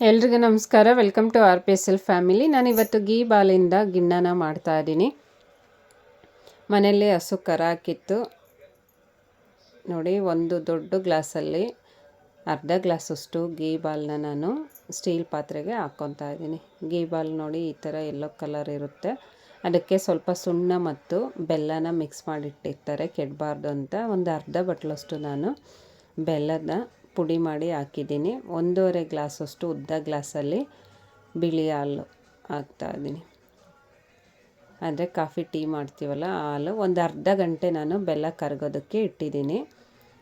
ಎಲ್ರಿಗೂ ನಮಸ್ಕಾರ. Welcome to R P S L family ನಾನು ಇವತ್ತು ಗೀ ಬಾಲಿಂದ ಗಿಣ್ಣನ ಮಾಡ್ತಾ ಇದ್ದೀನಿ. ಮನೆಯಲ್ಲಿ ಹಸು ಕರ ಹಾಕಿತ್ತು. ನೋಡಿ, ಒಂದು ದೊಡ್ಡ ಗ್ಲಾಸಲ್ಲಿ ಅರ್ಧ ಗ್ಲಾಸಷ್ಟು ಗೀ ಬಾಲ್ನ ನಾನು ಸ್ಟೀಲ್ ಪಾತ್ರೆಗೆ ಹಾಕ್ಕೊತಾ ಇದ್ದೀನಿ. ಗೀ ಬಾಲ್ ನೋಡಿ, ಈ ಥರ ಎಲ್ಲೋ ಕಲರ್ ಇರುತ್ತೆ. ಅದಕ್ಕೆ ಸ್ವಲ್ಪ ಸುಣ್ಣ ಮತ್ತು ಬೆಲ್ಲನ ಮಿಕ್ಸ್ ಮಾಡಿಟ್ಟಿರ್ತಾರೆ. ಕೆಡಬಾರ್ದು ಅಂತ ಒಂದು ಅರ್ಧ ಬಟ್ಲಷ್ಟು ನಾನು ಬೆಲ್ಲದ ಪುಡಿ ಮಾಡಿ ಹಾಕಿದ್ದೀನಿ. ಒಂದೂವರೆ ಗ್ಲಾಸಷ್ಟು ಉದ್ದ ಗ್ಲಾಸಲ್ಲಿ ಬಿಳಿ ಹಾಲು ಹಾಕ್ತಾಯಿದ್ದೀನಿ ಅಂದರೆ ಕಾಫಿ, ಟೀ ಮಾಡ್ತೀವಲ್ಲ ಆ ಹಾಲು. ಒಂದು ಅರ್ಧ ಗಂಟೆ ನಾನು ಬೆಲ್ಲ ಕರಗೋದಕ್ಕೆ ಇಟ್ಟಿದ್ದೀನಿ.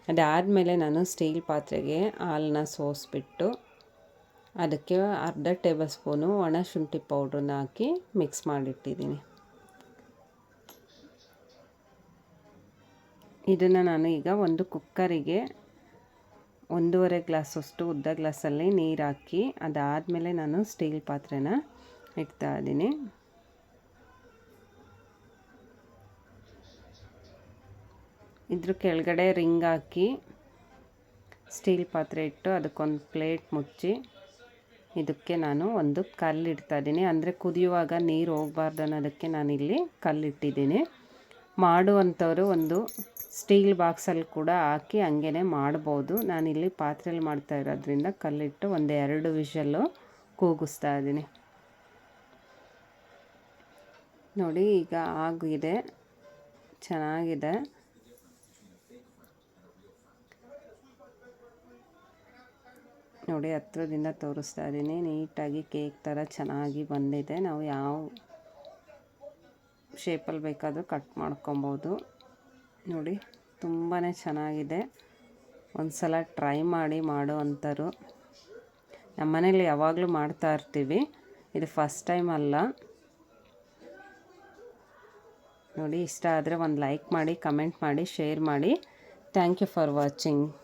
ಅದಾದಮೇಲೆ ನಾನು ಸ್ಟೀಲ್ ಪಾತ್ರೆಗೆ ಹಾಲನ್ನ ಸೋಸಿಬಿಟ್ಟು ಅದಕ್ಕೆ ಅರ್ಧ ಟೇಬಲ್ ಸ್ಪೂನು ಒಣ ಶುಂಠಿ ಪೌಡ್ರನ್ನ ಹಾಕಿ ಮಿಕ್ಸ್ ಮಾಡಿಟ್ಟಿದ್ದೀನಿ. ಇದನ್ನು ನಾನು ಈಗ ಒಂದು ಕುಕ್ಕರಿಗೆ ಒಂದೂವರೆ ಗ್ಲಾಸಷ್ಟು ಉದ್ದ ಗ್ಲಾಸಲ್ಲಿ ನೀರು ಹಾಕಿ ಅದಾದಮೇಲೆ ನಾನು ಸ್ಟೀಲ್ ಪಾತ್ರೆನ ಇಡ್ತಾ ಇದ್ದೀನಿ. ಇದ್ರ ಕೆಳಗಡೆ ರಿಂಗ್ ಹಾಕಿ ಸ್ಟೀಲ್ ಪಾತ್ರೆ ಇಟ್ಟು ಅದಕ್ಕೊಂದು ಪ್ಲೇಟ್ ಮುಚ್ಚಿ ಇದಕ್ಕೆ ನಾನು ಒಂದು ಕಲ್ಲು ಇಡ್ತಾ ಇದ್ದೀನಿ. ಅಂದರೆ ಕುದಿಯುವಾಗ ನೀರು ಹೋಗಬಾರ್ದು ಅನ್ನೋದಕ್ಕೆ ನಾನಿಲ್ಲಿ ಕಲ್ಲಿಟ್ಟಿದ್ದೀನಿ ಮಾಡುವಂಥವ್ರು ಒಂದು ಸ್ಟೀಲ್ ಬಾಕ್ಸಲ್ಲಿ ಕೂಡ ಹಾಕಿ ಹಂಗೇ ಮಾಡ್ಬೋದು. ನಾನಿಲ್ಲಿ ಪಾತ್ರೆಯಲ್ಲಿ ಮಾಡ್ತಾ ಇರೋದ್ರಿಂದ ಕಲ್ಲಿಟ್ಟು ಒಂದು ಎರಡು ವಿಷಲ್ಲು ಕೂಗಿಸ್ತಾ ಇದ್ದೀನಿ. ನೋಡಿ, ಈಗ ಆಗಿದೆ. ಚೆನ್ನಾಗಿದೆ. ನೋಡಿ, ಹತ್ರದಿಂದ ತೋರಿಸ್ತಾ ಇದ್ದೀನಿ. ನೀಟಾಗಿ ಕೇಕ್ ಥರ ಚೆನ್ನಾಗಿ ಬಂದಿದೆ. ನಾವು ಯಾವ ಶೇಪಲ್ಲಿ ಬೇಕಾದರೂ ಕಟ್ ಮಾಡ್ಕೊಬೋದು. ನೋಡಿ ತುಂಬಾ ಚೆನ್ನಾಗಿದೆ. ಒಂದು ಸಲ ಟ್ರೈ ಮಾಡಿ ಮಾಡೋ ಅಂಥರು ನಮ್ಮ ಮನೇಲಿ ಯಾವಾಗಲೂ ಮಾಡ್ತಾ ಇರ್ತೀವಿ. ಇದು ಫಸ್ಟ್ ಟೈಮ್ ಅಲ್ಲ. ನೋಡಿ, ಇಷ್ಟ ಆದರೆ ಒಂದು ಲೈಕ್ ಮಾಡಿ, ಕಮೆಂಟ್ ಮಾಡಿ, ಶೇರ್ ಮಾಡಿ. Thank you for watching.